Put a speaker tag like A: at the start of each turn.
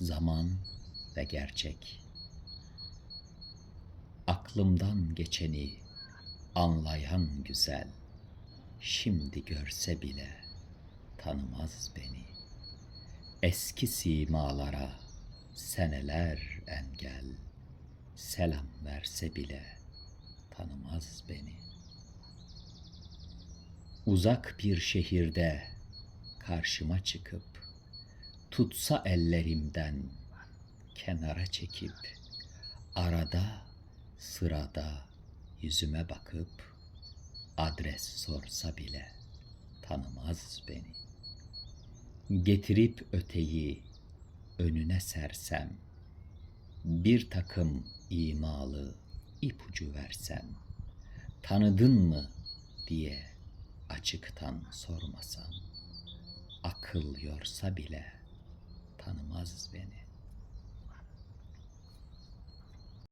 A: zaman ve gerçek. Aklımdan geçeni anlayan güzel, şimdi görse bile tanımaz beni. Eski simalara seneler engel, selam verse bile tanımaz beni. Uzak bir şehirde karşıma çıkıp tutsa ellerimden kenara çekip arada sırada yüzüme bakıp adres sorsa bile tanımaz beni. Getirip öteyi önüne sersem bir takım imalı ipucu versem tanıdın mı diye açıktan sormasam akıl yorsa bile tanımaz beni.